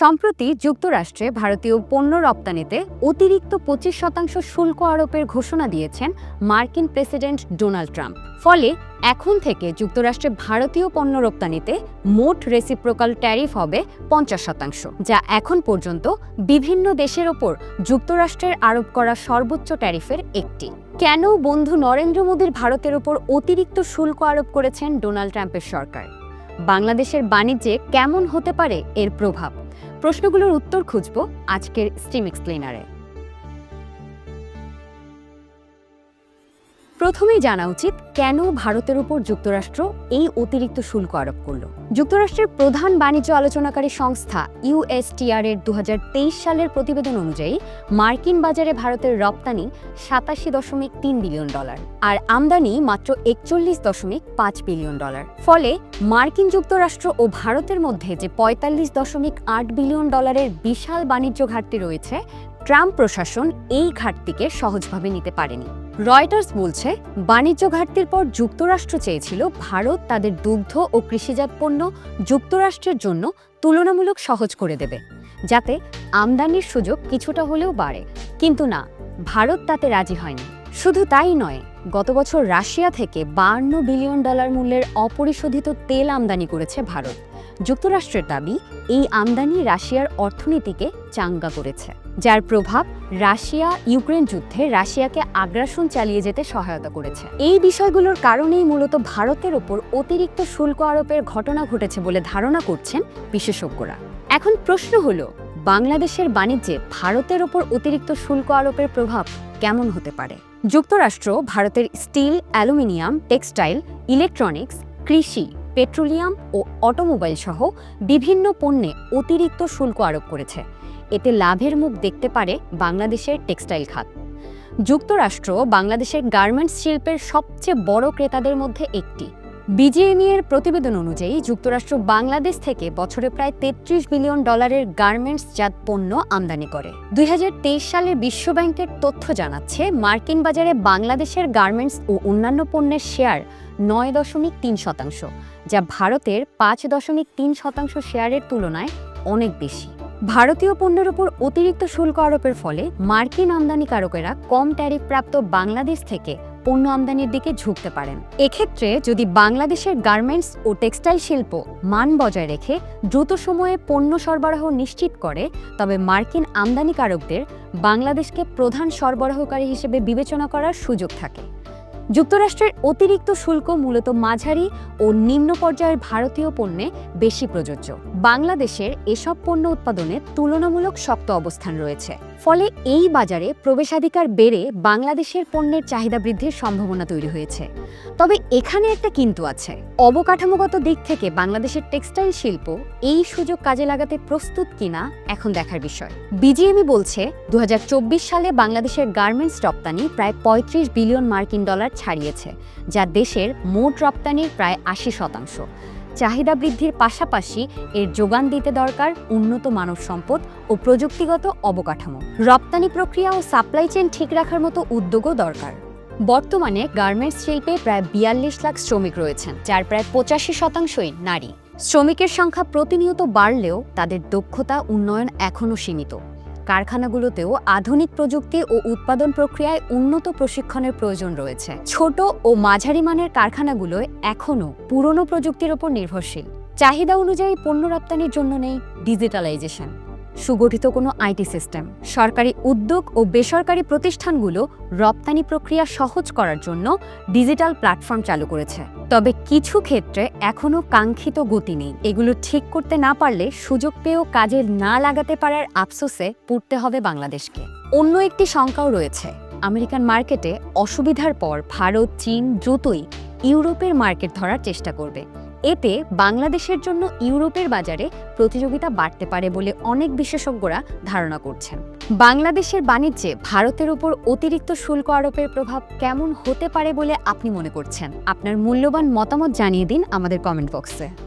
সম্প্রতি যুক্তরাষ্ট্রে ভারতীয় পণ্য রপ্তানিতে অতিরিক্ত পঁচিশ শতাংশ শুল্ক আরোপের ঘোষণা দিয়েছেন মার্কিন প্রেসিডেন্ট ডোনাল্ড ট্রাম্প। ফলে এখন থেকে যুক্তরাষ্ট্রে ভারতীয় পণ্য রপ্তানিতে মোট রেসিপ্রোকাল ট্যারিফ হবে পঞ্চাশ শতাংশ, যা এখন পর্যন্ত বিভিন্ন দেশের ওপর যুক্তরাষ্ট্রের আরোপ করা সর্বোচ্চ ট্যারিফের একটি। কেন বন্ধু নরেন্দ্র মোদীর ভারতের ওপর অতিরিক্ত শুল্ক আরোপ করেছেন ডোনাল্ড ট্রাম্পের সরকার? বাংলাদেশের বাণিজ্যে কেমন হতে পারে এর প্রভাব? প্রশ্নগুলোর উত্তর খুঁজব আজকের স্টিম এক্সপ্লেনারে প্রথমেই জানা উচিত কেন ভারতের উপর যুক্তরাষ্ট্র এই অতিরিক্ত শুল্ক আরোপ করল। যুক্তরাষ্ট্রের প্রধান বাণিজ্য আলোচনাকারী সংস্থা ইউএসটিআর এর দুহাজার তেইশ সালের প্রতিবেদন অনুযায়ী মার্কিন বাজারে ভারতের রপ্তানি সাতাশি দশমিক তিন বিলিয়ন ডলার আর আমদানি মাত্র একচল্লিশ দশমিক পাঁচ বিলিয়ন ডলার। ফলে মার্কিন যুক্তরাষ্ট্র ও ভারতের মধ্যে যে পঁয়তাল্লিশ দশমিক আট বিলিয়ন ডলারের বিশাল বাণিজ্য ঘাটতি রয়েছে ট্রাম্প প্রশাসন এই ঘাটতিকে সহজভাবে নিতে পারেনি। রয়টার্স বলছে, বাণিজ্য ঘাটতির পর যুক্তরাষ্ট্র চেয়েছিল ভারত তাদের দুগ্ধ ও কৃষিজাত পণ্য যুক্তরাষ্ট্রের জন্য তুলনামূলক সহজ করে দেবে, যাতে আমদানির সুযোগ কিছুটা হলেও বাড়ে। কিন্তু না, ভারত তাতে রাজি হয়নি। শুধু তাই নয়, গত বছর রাশিয়া থেকে বান্ন বিলিয়ন ডলার মূল্যের অপরিশোধিত তেল আমদানি করেছে ভারত। যুক্তরাষ্ট্রের দাবি, এই আমদানি রাশিয়ার অর্থনীতিকে চাঙ্গা করেছে। যার প্রভাব রাশিয়া ইউক্রেন যুদ্ধে রাশিয়াকে আগ্রাসন চালিয়ে যেতে সহায়তা করেছে। এই বিষয়গুলোর কারণেই মূলত ভারতের ওপর অতিরিক্ত শুল্ক আরোপের ঘটনা ঘটেছে বলে ধারণা করছেন বিশেষজ্ঞরা। এখন প্রশ্ন হলো, বাংলাদেশের বাণিজ্যে ভারতের ওপর অতিরিক্ত শুল্ক আরোপের প্রভাব কেমন হতে পারে? যুক্তরাষ্ট্র, ভারতের স্টিল, অ্যালুমিনিয়াম, টেক্সটাইল, ইলেকট্রনিক্স, কৃষি পেট্রোলিয়াম ও অটোমোবাইল সহ বিভিন্ন পণ্যে অতিরিক্ত শুল্ক আরোপ করেছে। এতে লাভের মুখ দেখতে পারে বাংলাদেশের টেক্সটাইল খাত। যুক্তরাষ্ট্র বাংলাদেশের গার্মেন্টস শিল্পের সবচেয়ে বড় ক্রেতাদের মধ্যে একটি। বিজিএমই এর প্রতিবেদন অনুযায়ী যুক্তরাষ্ট্র বাংলাদেশ থেকে বছরে প্রায় তেত্রিশ বিলিয়ন ডলারের গার্মেন্টস জাত পণ্য আমদানি করে। দুই সালের বিশ্বব্যাংকের তথ্য জানাচ্ছে, মার্কিন বাজারে বাংলাদেশের গার্মেন্টস ও অন্যান্য পণ্যের শেয়ার নয় দশমিক তিন শতাংশ, যা ভারতের পাঁচ দশমিক তিন শতাংশ শেয়ারের তুলনায় অনেক বেশি। ভারতীয় পণ্যের উপর অতিরিক্ত শুল্ক আরোপের ফলে মার্কিন আমদানিকারকেরা কম ট্যারিফ প্রাপ্ত বাংলাদেশ থেকে পণ্য আমদানির দিকে ঝুঁকতে পারেন। এক্ষেত্রে যদি বাংলাদেশের গার্মেন্টস ও টেক্সটাইল শিল্প মান বজায় রেখে দ্রুত সময়ে পণ্য সরবরাহ নিশ্চিত করে, তবে মার্কিন আমদানিকারকদের বাংলাদেশকে প্রধান সরবরাহকারী হিসেবে বিবেচনা করার সুযোগ থাকে। যুক্তরাষ্ট্রের অতিরিক্ত শুল্ক মূলত মাঝারি ও নিম্ন পর্যায়ের ভারতীয় পণ্যে বেশি প্রযোজ্য। বাংলাদেশের এসব পণ্য উৎপাদনে তুলনামূলক শক্ত অবস্থান রয়েছে। ফলে এই বাজারে প্রবেশাধিকার বেড়ে বাংলাদেশের পণ্যের চাহিদা বৃদ্ধির সম্ভাবনা তৈরি হয়েছে। তবে এখানে একটা কিন্তু আছে। অবকাঠামোগত দিক থেকে বাংলাদেশের টেক্সটাইল শিল্প এই সুযোগ কাজে লাগাতে প্রস্তুত কিনা এখন দেখার বিষয়। বিজিএমই বলছে দু হাজার চব্বিশ সালে বাংলাদেশের গার্মেন্টস রপ্তানি প্রায় পঁয়ত্রিশ বিলিয়ন মার্কিন ডলার ছাড়িয়েছে, যা দেশের মোট রপ্তানির প্রায় আশি শতাংশ। চাহিদা বৃদ্ধির পাশাপাশি এর যোগান দিতে দরকার উন্নত মানব সম্পদ ও প্রযুক্তিগত অবকাঠামো। রপ্তানি প্রক্রিয়া ও সাপ্লাই চেন ঠিক রাখার মতো উদ্যোগও দরকার। বর্তমানে গার্মেন্টস শিল্পে প্রায় বিয়াল্লিশ লাখ শ্রমিক রয়েছেন, যার প্রায় পঁচাশি শতাংশই নারী। শ্রমিকের সংখ্যা প্রতিনিয়ত বাড়লেও তাদের দক্ষতা উন্নয়ন এখনও সীমিত। কারখানাগুলোতেও আধুনিক প্রযুক্তি ও উৎপাদন প্রক্রিয়ায় উন্নত প্রশিক্ষণের প্রয়োজন রয়েছে। ছোট ও মাঝারি মানের কারখানাগুলো এখনও পুরনো প্রযুক্তির ওপর নির্ভরশীল। চাহিদা অনুযায়ী পণ্য রপ্তানির জন্য নেই ডিজিটালাইজেশন। সুগঠিত কোনো আইটি সিস্টেম। সরকারি উদ্যোগ ও বেসরকারি প্রতিষ্ঠানগুলো রপ্তানি প্রক্রিয়া সহজ করার জন্য ডিজিটাল প্ল্যাটফর্ম চালু করেছে। তবে কিছু ক্ষেত্রে এখনও কাঙ্ক্ষিত গতি নেই। এগুলো ঠিক করতে না পারলে সুযোগ পেয়েও কাজে না লাগাতে পারার আফসোসে পড়তে হবে বাংলাদেশকে। অন্য একটি শঙ্কাও রয়েছে। আমেরিকান মার্কেটে অসুবিধার পর ভারত, চীন দ্রুতই ইউরোপের মার্কেট ধরার চেষ্টা করবে। এতে বাংলাদেশের জন্য ইউরোপের বাজারে প্রতিযোগিতা বাড়তে পারে বলে অনেক বিশেষজ্ঞরা ধারণা করছেন। বাংলাদেশের বাণিজ্যে ভারতের উপর অতিরিক্ত শুল্ক আরোপের প্রভাব কেমন হতে পারে বলে আপনি মনে করছেন? আপনার মূল্যবান মতামত জানিয়ে দিন আমাদের কমেন্ট বক্সে।